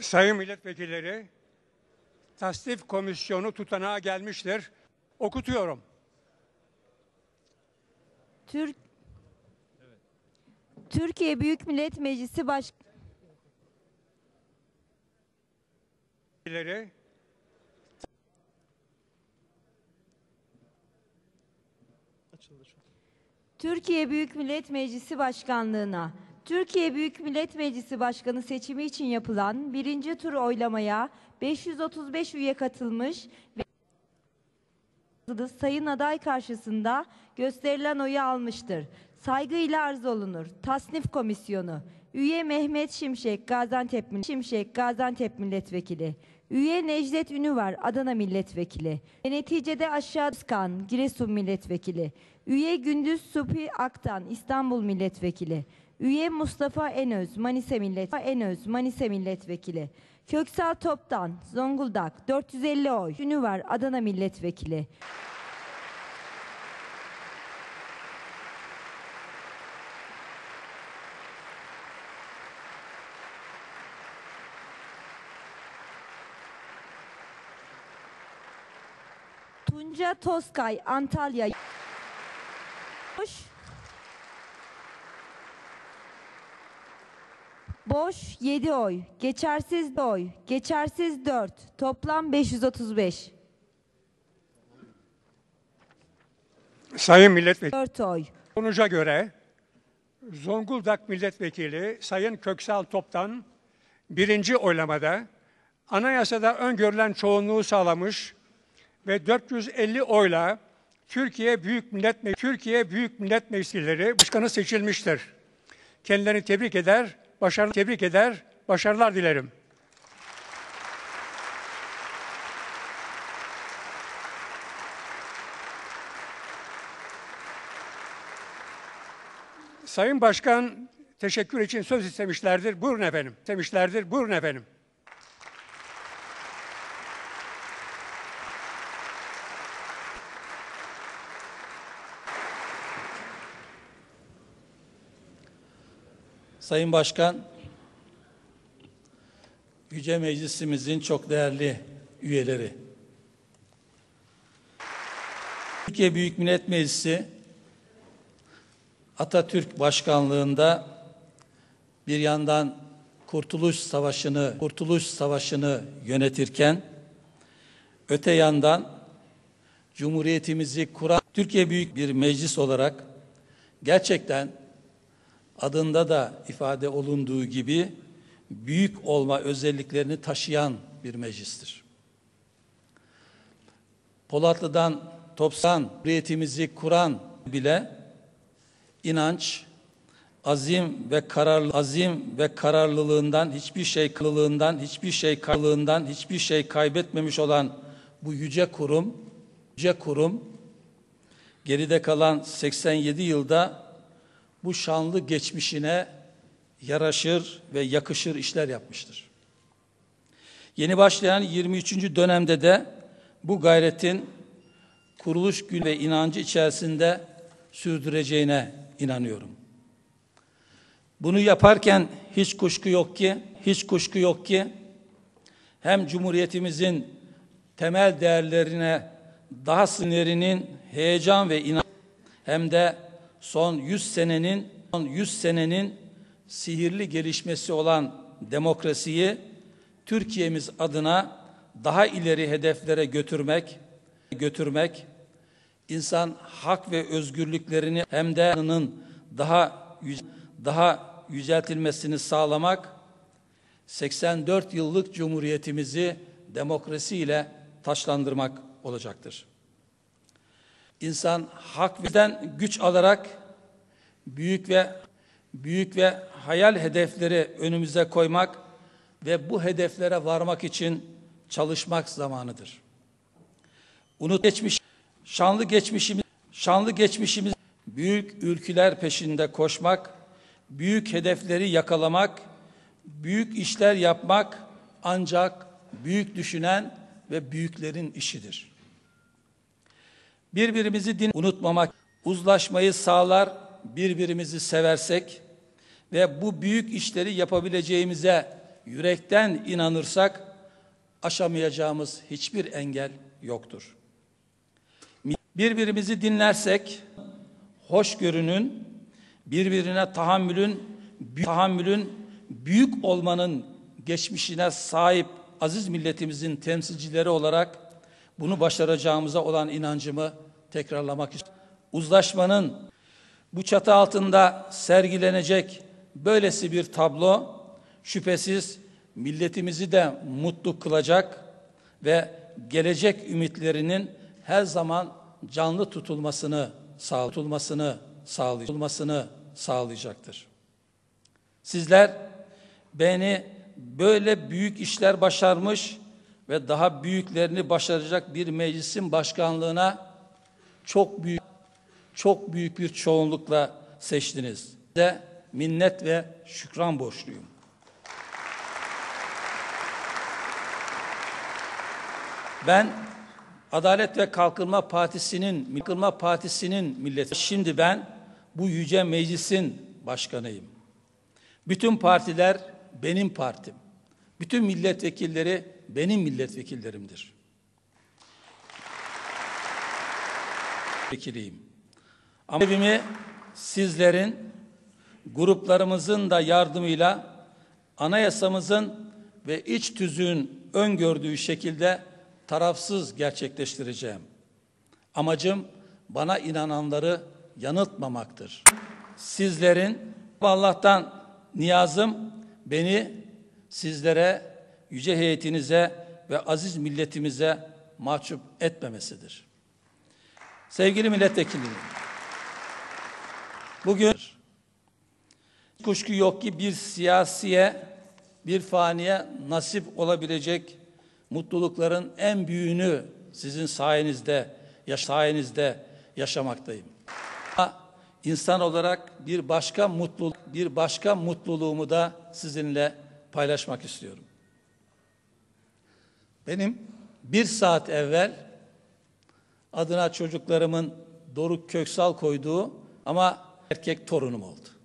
Sayın milletvekilleri, tasnif komisyonu tutanağa gelmiştir. Okutuyorum. Türk Türkiye Büyük Millet Meclisi Baş Milletvekilleri, Türkiye Büyük Millet Meclisi Başkanlığına Türkiye Büyük Millet Meclisi Başkanı seçimi için yapılan birinci tur oylamaya 535 üye katılmış ve sayın aday karşısında gösterilen oyu almıştır. Saygıyla arz olunur. Tasnif Komisyonu Üye Mehmet Şimşek Gaziantep Şimşek Gaziantep Milletvekili Üye Necdet Ünüvar Adana Milletvekili ve neticede aşağı Özkan Giresun Milletvekili Üye Gündüz Supi Aktan İstanbul Milletvekili Üye Mustafa Enöz Manisa Millet Enöz Manisa Milletvekili. Köksal Toptan Zonguldak 450 oy. Ünüvar Adana Milletvekili. Tunca Toskay Antalya. Boş Boş 7 oy, geçersiz oy, geçersiz 4, toplam 535. Sayın milletvekili, 4 oy. sonuca göre Zonguldak milletvekili Sayın Köksal Top'tan birinci oylamada anayasada öngörülen çoğunluğu sağlamış ve 450 oyla Türkiye Büyük Millet Me- Türkiye Büyük Millet Meclisleri Başkanı seçilmiştir. Kendilerini tebrik eder, başarı tebrik eder, başarılar dilerim. Sayın Başkan teşekkür için söz istemişlerdir. Buyurun efendim. İstemişlerdir. Buyurun efendim. Sayın Başkan, Yüce Meclisimizin çok değerli üyeleri. Türkiye Büyük Millet Meclisi Atatürk Başkanlığında bir yandan Kurtuluş Savaşı'nı Kurtuluş Savaşı'nı yönetirken öte yandan Cumhuriyetimizi kuran Türkiye büyük bir meclis olarak gerçekten adında da ifade olunduğu gibi büyük olma özelliklerini taşıyan bir meclistir. Polatlı'dan Topsan Cumhuriyetimizi kuran bile inanç, azim ve karar azim ve kararlılığından hiçbir şey kılığından hiçbir şey karlılığından hiçbir şey kaybetmemiş olan bu yüce kurum yüce kurum geride kalan 87 yılda bu şanlı geçmişine yaraşır ve yakışır işler yapmıştır. Yeni başlayan 23. dönemde de bu gayretin kuruluş günü ve inancı içerisinde sürdüreceğine inanıyorum. Bunu yaparken hiç kuşku yok ki, hiç kuşku yok ki hem Cumhuriyetimizin temel değerlerine daha sinirinin heyecan ve inan hem de son 100 senenin son 100 senenin sihirli gelişmesi olan demokrasiyi Türkiye'miz adına daha ileri hedeflere götürmek götürmek insan hak ve özgürlüklerini hem de daha daha yüceltilmesini sağlamak 84 yıllık cumhuriyetimizi demokrasiyle taşlandırmak olacaktır. İnsan hak güç alarak büyük ve büyük ve hayal hedefleri önümüze koymak ve bu hedeflere varmak için çalışmak zamanıdır. Unut geçmiş şanlı geçmişimiz şanlı geçmişimiz büyük ülküler peşinde koşmak, büyük hedefleri yakalamak, büyük işler yapmak ancak büyük düşünen ve büyüklerin işidir. Birbirimizi din unutmamak, uzlaşmayı sağlar, birbirimizi seversek ve bu büyük işleri yapabileceğimize yürekten inanırsak aşamayacağımız hiçbir engel yoktur. Birbirimizi dinlersek hoşgörünün, birbirine tahammülün, tahammülün büyük olmanın geçmişine sahip aziz milletimizin temsilcileri olarak bunu başaracağımıza olan inancımı tekrarlamak istiyorum. Uzlaşmanın bu çatı altında sergilenecek böylesi bir tablo şüphesiz milletimizi de mutlu kılacak ve gelecek ümitlerinin her zaman canlı tutulmasını sağlatılmasını sağlayılmasını sağlayacaktır. Sizler beni böyle büyük işler başarmış ve daha büyüklerini başaracak bir meclisin başkanlığına çok büyük çok büyük bir çoğunlukla seçtiniz. De minnet ve şükran borçluyum. Ben Adalet ve Kalkınma Partisi'nin Kalkınma Partisi'nin milleti. Şimdi ben bu yüce meclisin başkanıyım. Bütün partiler benim partim. Bütün milletvekilleri benim milletvekillerimdir. Vekiliyim. Ama evimi sizlerin, gruplarımızın da yardımıyla anayasamızın ve iç tüzüğün öngördüğü şekilde tarafsız gerçekleştireceğim. Amacım bana inananları yanıltmamaktır. Sizlerin Allah'tan niyazım beni sizlere, yüce heyetinize ve aziz milletimize mahcup etmemesidir. Sevgili milletvekilleri, bugün kuşku yok ki bir siyasiye, bir faniye nasip olabilecek mutlulukların en büyüğünü sizin sayenizde, yaş sayenizde yaşamaktayım. İnsan olarak bir başka mutluluk, bir başka mutluluğumu da sizinle paylaşmak istiyorum. Benim bir saat evvel adına çocuklarımın Doruk Köksal koyduğu ama erkek torunum oldu.